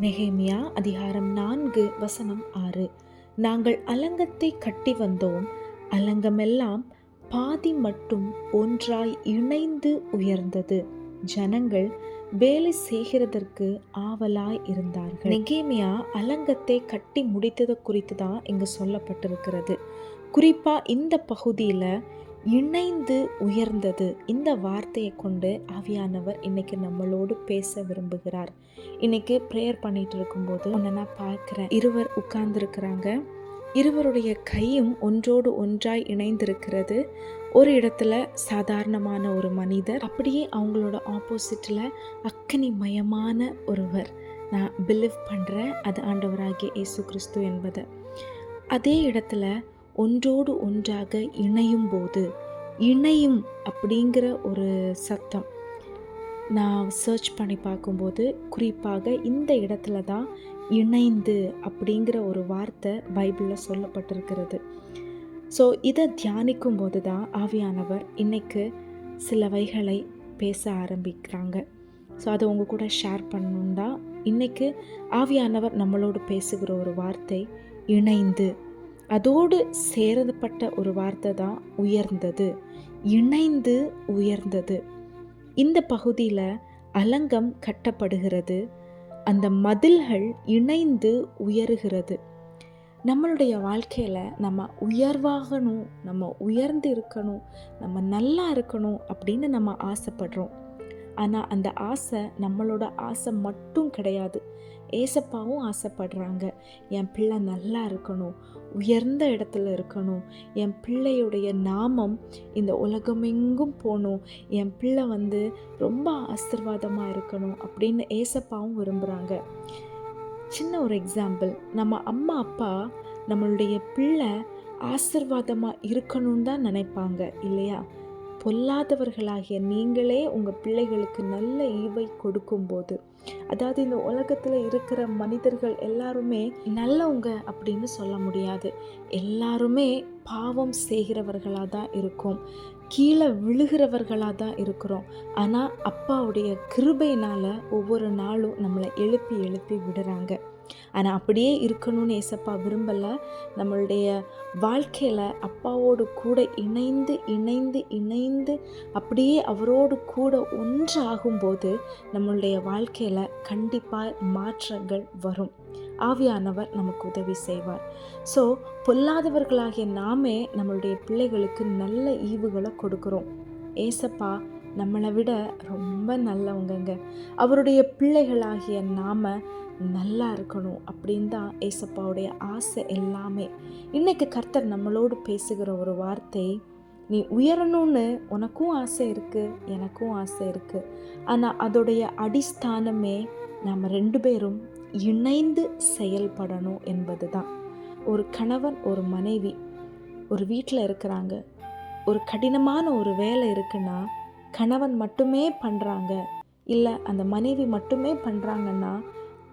நெகேமியா அதிகாரம் நான்கு வசனம் ஆறு. நாங்கள் அலங்கத்தை கட்டி வந்தோம். அலங்கமெல்லாம் பாதி மட்டும் ஒன்றாய் இணைந்து உயர்ந்தது. ஜனங்கள் வேலை செய்கிறதற்கு ஆவலாய் இருந்தார்கள். நெகேமியா அலங்கத்தை கட்டி முடித்தது குறித்து தான் இங்கு சொல்லப்பட்டிருக்கிறது. குறிப்பாக இந்த பகுதியில் இணைந்து உயர்ந்தது. இந்த வார்த்தையை கொண்டு ஆவியானவர் இன்னைக்கு நம்மளோடு பேச விரும்புகிறார். இன்னைக்கு ப்ரேயர் பண்ணிட்டு இருக்கும்போது உன்னை நான் பார்க்குறேன். இருவர் உட்கார்ந்துருக்கிறாங்க. இருவருடைய கையும் ஒன்றோடு ஒன்றாய் இணைந்திருக்கிறது. ஒரு இடத்துல சாதாரணமான ஒரு மனிதர் அப்படியே அவங்களோட ஆப்போசிட்டில் அக்கனி மயமான ஒருவர். நான் பிலீவ் பண்ணுறேன் அது ஆண்டவராகிய இயேசு கிறிஸ்து என்பதை. அதே இடத்துல ஒன்றோடு ஒன்றாக இணையும் போது இணையும் அப்படிங்கிற ஒரு சத்தம் நான் சர்ச் பண்ணி பார்க்கும்போது குறிப்பாக இந்த இடத்துல தான் இணைந்து அப்படிங்கிற ஒரு வார்த்தை பைபிளில் சொல்லப்பட்டிருக்கிறது. ஸோ இதை தியானிக்கும் போது தான் ஆவியானவர் இன்றைக்கு சில வைகளை பேச ஆரம்பிக்கிறாங்க. ஸோ அதை உங்கள் கூட ஷேர் பண்ணணும் தான் இன்றைக்கு ஆவியானவர் நம்மளோடு பேசுகிற ஒரு வார்த்தை இணைந்து. அதோடு சேரப்பட்ட ஒரு வார்த்தை தான் உயர்ந்தது. இணைந்து உயர்ந்தது. இந்த பகுதியில் அலங்கம் கட்டப்படுகிறது. அந்த மதில்கள் இணைந்து உயருகிறது. நம்மளுடைய வாழ்க்கையில் நம்ம உயர்வாகணும் நம்ம உயர்ந்து இருக்கணும் நம்ம நல்லா இருக்கணும் அப்படின்னு நம்ம ஆசைப்படுறோம். ஆனால் அந்த ஆசை நம்மளோட ஆசை மட்டும் கிடையாது. ஏசப்பாவும் ஆசைப்படுறாங்க. என் பிள்ளை நல்லா இருக்கணும். உயர்ந்த இடத்துல இருக்கணும். என் பிள்ளையுடைய நாமம் இந்த உலகமெங்கும் போகணும். என் பிள்ளை வந்து ரொம்ப ஆசிர்வாதமாக இருக்கணும் அப்படின்னு ஏசப்பாவும் விரும்புகிறாங்க சின்ன ஒரு எக்ஸாம்பிள் நம்ம அம்மா அப்பா நம்மளுடைய பிள்ளை ஆசிர்வாதமாக இருக்கணும்னு தான் நினைப்பாங்க இல்லையா? பொல்லாதவர்களாகிய நீங்களே உங்கள் பிள்ளைகளுக்கு நல்ல ஈவை கொடுக்கும்போது. அதாவது இந்த உலகத்தில் இருக்கிற மனிதர்கள் எல்லாருமே நல்லவங்க அப்படின்னு சொல்ல முடியாது. எல்லாருமே பாவம் செய்கிறவர்களாக தான் இருக்கும். கீழே விழுகிறவர்களாக தான் இருக்கிறோம். ஆனால் அப்பாவுடைய கிருபையினால் ஒவ்வொரு நாளும் நம்மளை எழுப்பி எழுப்பி விடுறாங்க. ஆனால் அப்படியே இருக்கணும்னு ஏசப்பா விரும்பலை. நம்மளுடைய வாழ்க்கையில் அப்பாவோடு கூட இணைந்து இணைந்து இணைந்து அப்படியே அவரோடு கூட ஒன்றாகும்போது நம்மளுடைய வாழ்க்கையில் கண்டிப்பாக மாற்றங்கள் வரும். ஆவியானவர் நமக்கு உதவி செய்வார். ஸோ பொல்லாதவர்களாகிய நாமே நம்மளுடைய பிள்ளைகளுக்கு நல்ல ஈவுகளை கொடுக்குறோம். ஏசப்பா நம்மளை விட ரொம்ப நல்லவங்கங்க. அவருடைய பிள்ளைகளாகிய நாம நல்லா இருக்கணும் அப்படின்னு தான் ஏசப்பாவுடைய ஆசை எல்லாமே. இன்றைக்கு கர்த்தர் நம்மளோடு பேசுகிற ஒரு வார்த்தை நீ உயரணும்னு உனக்கும் ஆசை இருக்குது எனக்கும் ஆசை இருக்குது ஆனால் அதோடைய அடிஸ்தானமே நம்ம ரெண்டு பேரும் இணைந்து செயல்படணும் என்பது தான். ஒரு கணவன் ஒரு மனைவி ஒரு வீட்டில் இருக்கிறாங்க. ஒரு கடினமான ஒரு வேலை இருக்குன்னா கணவன் மட்டுமே பண்ணுறாங்க இல்லை அந்த மனைவி மட்டுமே பண்ணுறாங்கன்னா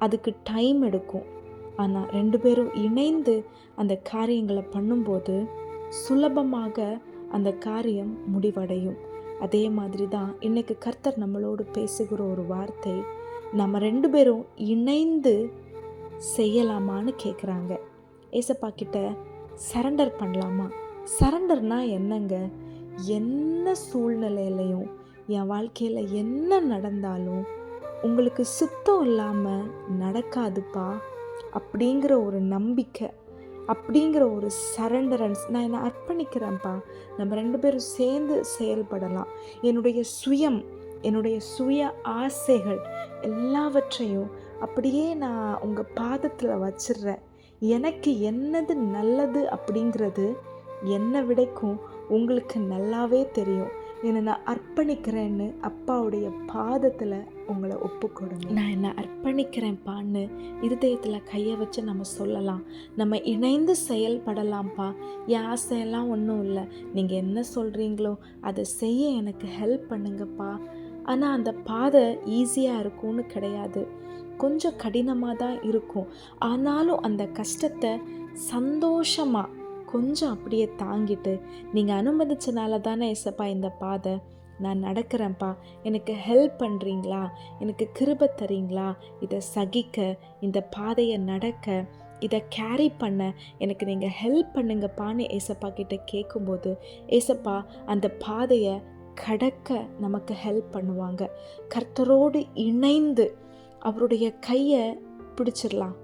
அதுக்கு டைம் எடுக்கும். ஆனால் ரெண்டு பேரும் இணைந்து அந்த காரியங்களை பண்ணும்போது சுலபமாக அந்த காரியம் முடிவடையும். அதே மாதிரி தான் இன்றைக்கு கர்த்தர் நம்மளோடு பேசுகிற ஒரு வார்த்தை நம்ம ரெண்டு பேரும் இணைந்து செய்யலாமான்னு கேட்குறாங்க ஏசப்பா கிட்ட சரண்டர் பண்ணலாமா? சரண்டர்னா என்னங்க? என்ன சூழ்நிலையிலையும் என் வாழ்க்கையில் என்ன நடந்தாலும் உங்களுக்கு சுத்தம் இல்லாமல் நடக்காதுப்பா அப்படிங்கிற ஒரு நம்பிக்கை அப்படிங்கிற ஒரு சரண்டரன்ஸ் நான் என்னை அர்ப்பணிக்கிறேன்ப்பா. நம்ம ரெண்டு பேரும் சேர்ந்து செயல்படலாம். என்னுடைய சுயம் என்னுடைய சுய ஆசைகள் எல்லாவற்றையும் அப்படியே நான் உங்கள் பாதத்தில் வச்சிடுறேன். எனக்கு என்னது நல்லது அப்படிங்கிறது என்னை விடைக்கும் உங்களுக்கு நல்லாவே தெரியும். என்னை நான் அர்ப்பணிக்கிறேன்னு அப்பாவுடைய பாதத்தில் உங்களை ஒப்பு கொடுங்க நான் என்னை அர்ப்பணிக்கிறேன்ப்பான்னு இருதயத்தில் கையை வச்சு நம்ம சொல்லலாம். நம்ம இணைந்து செயல்படலாம்ப்பா. என் ஆசையெல்லாம் ஒன்றும் இல்லை. நீங்கள் என்ன சொல்கிறீங்களோ அதை செய்ய எனக்கு ஹெல்ப் பண்ணுங்கப்பா. ஆனால் அந்த பாதை ஈஸியாக இருக்கும்னு கிடையாது. கொஞ்சம் கடினமாக தான் இருக்கும். ஆனாலும் அந்த கஷ்டத்தை சந்தோஷமாக கொஞ்சம் அப்படியே தாங்கிட்டு நீங்கள் அனுமதிச்சனால தானே இசப்பா இந்த பாதை? நான் நடக்கிறேன்ப்பா. எனக்கு ஹெல்ப் பண்ணுறீங்களா எனக்கு கிருப தரீங்களா? இதை சகிக்க இந்த பாதையை நடக்க இதை கேரி பண்ண எனக்கு நீங்கள் ஹெல்ப் பண்ணுங்கப்பான்னு ஏசப்பா கிட்ட கேட்கும்போது ஏசப்பா அந்த பாதையை கடக்க நமக்கு ஹெல்ப் பண்ணுவாங்க. கர்த்தரோடு இணைந்து அவருடைய கையை பிடிச்சிடலாம்.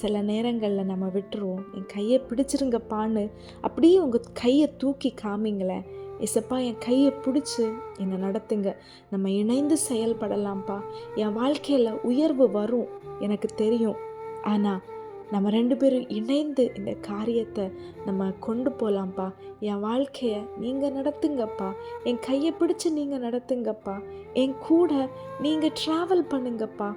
சில நேரங்களில் நம்ம விட்டுருவோம். என் கையை பிடிச்சிருங்கப்பான்னு அப்படியே உங்கள் கையை தூக்கி காமிங்களேன் இசப்பா என் கையை பிடிச்சி என்னை நடத்துங்க. நம்ம இணைந்து செயல்படலாம்ப்பா. என் வாழ்க்கையில் உயர்வு வரும் எனக்கு தெரியும். ஆனால் நம்ம ரெண்டு பேரும் இணைந்து இந்த காரியத்தை நம்ம கொண்டு போகலாம்ப்பா என் வாழ்க்கையை நீங்கள் நடத்துங்கப்பா. என் கையை பிடிச்சி நீங்கள் நடத்துங்கப்பா. என் கூட நீங்கள் ட்ராவல் பண்ணுங்கப்பா.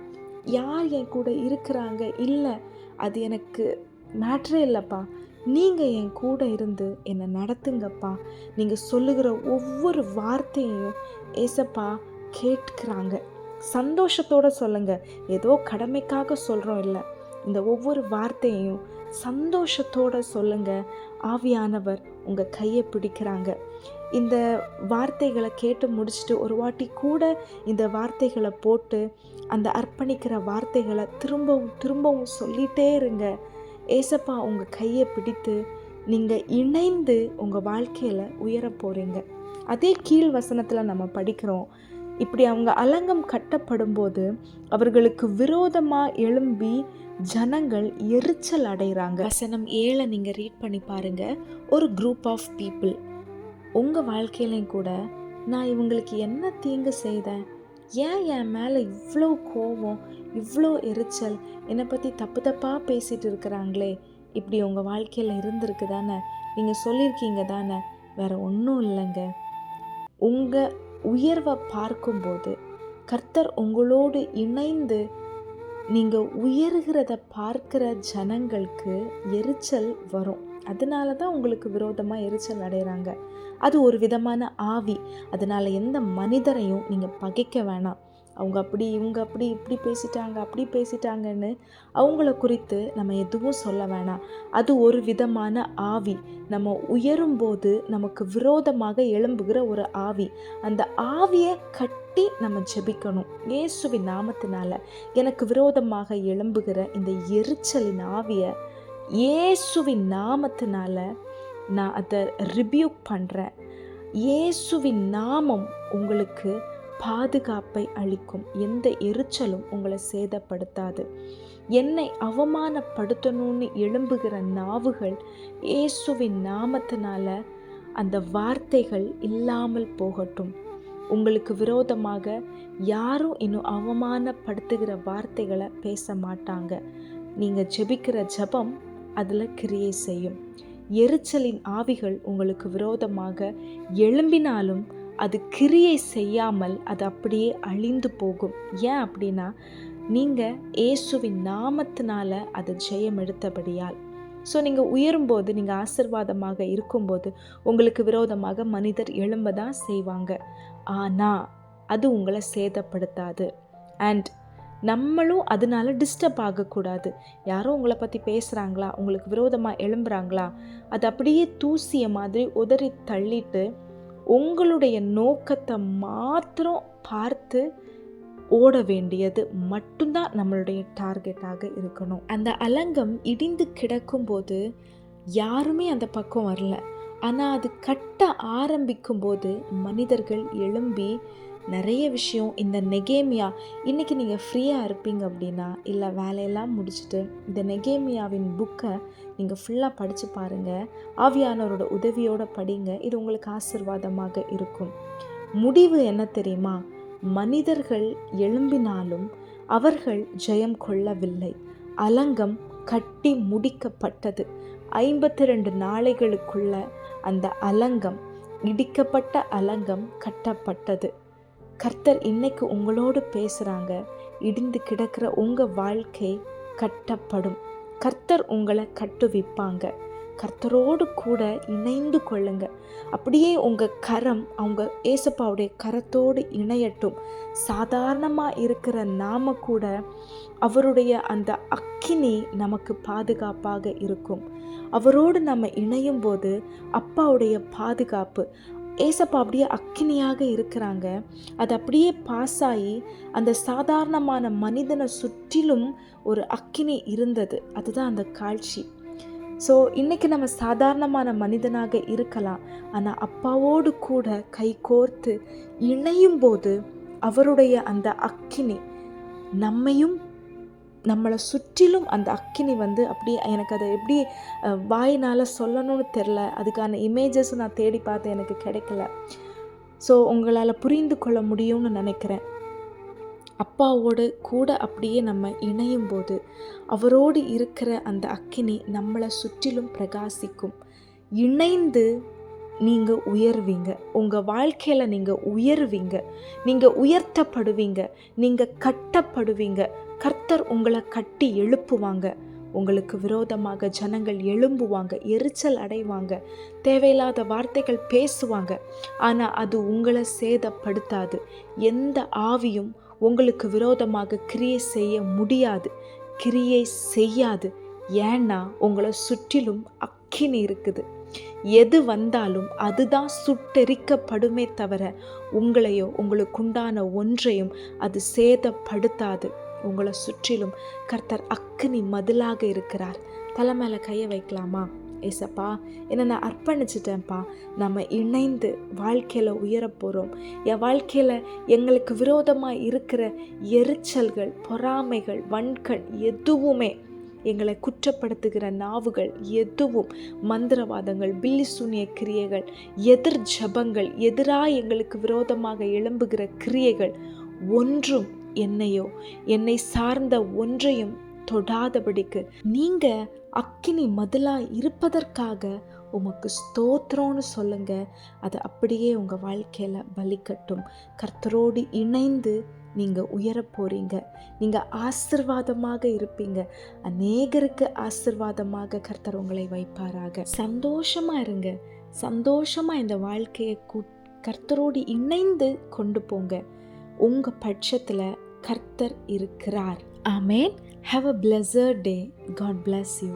யார் என் கூட இருக்கிறாங்க? இல்லை அது எனக்கு மேட்ரே இல்லைப்பா. நீங்கள் என் கூட இருந்து என்னை நடத்துங்கப்பா. நீங்கள் சொல்லுகிற ஒவ்வொரு வார்த்தையையும் ஏசப்பா கேட்குறாங்க. சந்தோஷத்தோடு சொல்லுங்கள் ஏதோ கடமைக்காக சொல்கிறோம் இல்லை. இந்த ஒவ்வொரு வார்த்தையையும் சந்தோஷத்தோடு சொல்லுங்க. ஆவியானவர் உங்கள் கையை பிடிக்கிறாங்க. இந்த வார்த்தைகளை கேட்டு முடிச்சுட்டு ஒரு வாட்டி கூட இந்த வார்த்தைகளை போட்டு அந்த அர்ப்பணிக்கிற வார்த்தைகளை திரும்பவும் திரும்பவும் சொல்லிகிட்டே இருங்க. ஏசப்பா உங்கள் கையை பிடித்து நீங்கள் இணைந்து உங்கள் வாழ்க்கையில் உயர போகிறீங்க அதே கீழ் வசனத்தில் நம்ம படிக்கிறோம். இப்படி அவங்க அலங்கம் கட்டப்படும்போது அவர்களுக்கு விரோதமாக எழும்பி ஜனங்கள் எரிச்சல் அடைகிறாங்க. வசனம் ஏழை நீங்கள் ரீட் பண்ணி பாருங்கள் ஒரு குரூப் ஆஃப் பீப்புள் உங்கள் வாழ்க்கையிலையும் கூட நான் இவங்களுக்கு என்ன தீங்கு செய்தேன்? ஏன் என் மேலே இவ்வளோ கோபம் இவ்வளோ எரிச்சல்? என்னை பற்றி தப்பு தப்பாக பேசிகிட்டு இருக்கிறாங்களே. இப்படி உங்கள் வாழ்க்கையில் இருந்திருக்கு தானே? நீங்கள் சொல்லியிருக்கீங்க தானே? வேறு ஒன்றும் இல்லைங்க. உங்கள் உயர்வை பார்க்கும்போது கர்த்தர் உங்களோடு இணைந்து நீங்கள் உயர்கிறத பார்க்குற ஜனங்களுக்கு எரிச்சல் வரும். அதனால தான் உங்களுக்கு விரோதமாக எரிச்சல் அடைகிறாங்க அது ஒரு விதமான ஆவி. அதனால் எந்த மனிதரையும் நீங்கள் பகைக்க வேணாம். அவங்க அப்படி இவங்க அப்படி இப்படி பேசிட்டாங்க அப்படி பேசிட்டாங்கன்னு அவங்கள குறித்து நம்ம எதுவும் சொல்ல வேணாம். அது ஒரு விதமான ஆவி. நம்ம உயரும்போது நமக்கு விரோதமாக எழும்புகிற ஒரு ஆவி. அந்த ஆவியை கட்டி நம்ம ஜெபிக்கணும். இயேசுவின் நாமத்தினால எனக்கு விரோதமாக எழும்புகிற இந்த எரிச்சலின் ஆவியை இயேசுவின் நாமத்தினால நான் அதை ரிபியூக் பண்ணுறேன் இயேசுவின் நாமம் உங்களுக்கு பாதுகாப்பை அளிக்கும். எந்த எரிச்சலும் உங்களை சேதப்படுத்தாது. என்னை அவமானப்படுத்தணும்னு எழும்புகிற நாவுகள் இயேசுவின் நாமத்தினால அந்த வார்த்தைகள் இல்லாமல் போகட்டும். உங்களுக்கு விரோதமாக யாரும் இன்னும் அவமானப்படுத்துகிற வார்த்தைகளை பேச மாட்டாங்க. நீங்கள் ஜெபிக்கிற ஜபம் அதில் கிரியை செய்யும். எரிச்சலின் ஆவிகள் உங்களுக்கு விரோதமாக எழும்பினாலும் அது கிரியை செய்யாமல் அது அப்படியே அழிந்து போகும். ஏன் அப்படின்னா நீங்கள் இயேசுவின் நாமத்தினால அது ஜெயம் எடுத்தபடியால். ஸோ நீங்கள் உயரும்போது நீங்கள் ஆசிர்வாதமாக இருக்கும்போது உங்களுக்கு விரோதமாக மனிதர் எழும்ப தான் செய்வாங்க. ஆனால் அது உங்களை சேதப்படுத்தாது. அண்ட் நம்மளும் அதனால டிஸ்டர்ப் ஆகக்கூடாது. யாரோ உங்களை பற்றி பேசுகிறாங்களா உங்களுக்கு விரோதமாக எழும்புறாங்களா? அது அப்படியே தூசிய மாதிரி உதறி தள்ளிட்டு உங்களுடைய நோக்கத்தை மாத்திரம் பார்த்து ஓட வேண்டியது மட்டும்தான் நம்மளுடைய டார்கெட்டாக இருக்கணும். அந்த அலங்கம் இடிந்து கிடக்கும்போது யாருமே அந்த பக்கம் வரல. ஆனால் அது கட்ட ஆரம்பிக்கும்போது மனிதர்கள் எழும்பி நிறைய விஷயம். இந்த நெகேமியா இன்றைக்கி நீங்கள் ஃப்ரீயாக இருப்பீங்க அப்படின்னா இல்லை வேலையெல்லாம் முடிச்சுட்டு இந்த நெகேமியாவின் புக்கை நீங்கள் ஃபுல்லாக படித்து பாருங்கள் ஆவியானவரோட உதவியோடு படிங்க. இது உங்களுக்கு ஆசிர்வாதமாக இருக்கும். முடிவு என்ன தெரியுமா? மனிதர்கள் எழும்பினாலும் அவர்கள் ஜெயம் கொள்ளவில்லை. அலங்கம் கட்டி முடிக்கப்பட்டது. ஐம்பத்தி ரெண்டு நாளைகளுக்குள்ள அந்த அலங்கம் இடிக்கப்பட்ட அலங்கம் கட்டப்பட்டது. கர்த்தர் இன்னைக்கு உங்களோடு பேசுகிறாங்க இடிந்து கிடக்கிற உங்கள் வாழ்க்கை கட்டப்படும். கர்த்தர் உங்களை கட்டுவிப்பாங்க. கர்த்தரோடு கூட இணைந்து கொள்ளுங்க. அப்படியே உங்கள் கரம் அவங்க ஏசப்பாவுடைய கரத்தோடு இணையட்டும். சாதாரணமாக இருக்கிற நாம கூட அவருடைய அந்த அக்கினி நமக்கு பாதுகாப்பாக இருக்கும். அவரோடு நம்ம இணையும் போது அப்பாவுடைய பாதுகாப்பு ஏசப்பா அப்படியே அக்கினியாக இருக்கிறாங்க. அது அப்படியே பாஸ் ஆகி அந்த சாதாரணமான மனிதனை சுற்றிலும் ஒரு அக்கினி இருந்தது. அதுதான் அந்த காட்சி. ஸோ இன்றைக்கி நம்ம சாதாரணமான மனிதனாக இருக்கலாம். ஆனால் அப்பாவோடு கூட கை கோர்த்து இணையும் போது அவருடைய அந்த அக்கினி நம்மையும் நம்மளை சுற்றிலும் அந்த அக்கினி வந்து அப்படியே எனக்கு அதை எப்படி வாயினால் சொல்லணும்னு தெரில. அதுக்கான இமேஜஸ் நான் தேடி பார்த்து எனக்கு கிடைக்கல. ஸோ உங்களால் புரிந்து கொள்ள முடியும்னு நினைக்கிறேன். அப்பாவோடு கூட அப்படியே நம்ம இணையும் போது அவரோடு இருக்கிற அந்த அக்கினி நம்மளை சுற்றிலும் பிரகாசிக்கும். இணைந்து நீங்கள் உயர்வீங்க. உங்கள் வாழ்க்கையில் நீங்கள் உயர்வீங்க. நீங்கள் உயர்த்தப்படுவீங்க. நீங்கள் கட்டப்படுவீங்க. கர்த்தர் உங்களை கட்டி எழுப்புவாங்க. உங்களுக்கு விரோதமாக ஜனங்கள் எழும்புவாங்க எரிச்சல் அடைவாங்க தேவையில்லாத வார்த்தைகள் பேசுவாங்க. ஆனால் அது உங்களை சேதப்படுத்தாது. எந்த ஆவியும் உங்களுக்கு விரோதமாக கிரியை செய்ய முடியாது. கிரியை செய்யாது. ஏன்னா உங்களை சுற்றிலும் அக்கினி இருக்குது. எது வந்தாலும் அதுதான் சுட்டெரிக்கப்படுமே தவிர உங்களையோ உங்களுக்குண்டான ஒன்றையும் அது சேதப்படுத்தாது. உங்களை சுற்றிலும் கர்த்தர் அக்கினி மதிலாக இருக்கிறார். தலை மேலே கையை வைக்கலாமா? ஏசப்பா என்னை நான் அர்ப்பணிச்சிட்டேன்ப்பா. நம்ம இணைந்து வாழ்க்கையில் உயரப்போகிறோம் என் வாழ்க்கையில் எங்களுக்கு விரோதமாக இருக்கிற எரிச்சல்கள் பொறாமைகள் வன்கண் எதுவுமே எங்களை குற்றப்படுத்துகிற நாவுகள் எதுவும் மந்திரவாதங்கள் பில்லி சூனிய கிரியைகள் எதிர் ஜபங்கள் எதிராக எங்களுக்கு விரோதமாக எழும்புகிற கிரியைகள் ஒன்றும் என்னையோ என்னை சார்ந்த ஒன்றையும் தொடாதபடிக்கு நீங்க அக்கினி மதிலா இருப்பதற்காக உமக்கு ஸ்தோத்திரம்னு சொல்லுங்க. அது அப்படியே உங்க வாழ்க்கையில பலிக்கட்டும் கர்த்தரோடு இணைந்து நீங்க உயரப் போறீங்க. நீங்க ஆசிர்வாதமாக இருப்பீங்க. அநேகருக்கு ஆசிர்வாதமாக கர்த்தர் உங்களை வைப்பாராக. சந்தோஷமா இருங்க. சந்தோஷமா இந்த வாழ்க்கையை கூ- கர்த்தரோடு இணைந்து கொண்டு போங்க. உங்கள் பட்சத்தில் கர்த்தர் இருக்கிறார் ஆமேன் have a pleasure day God bless you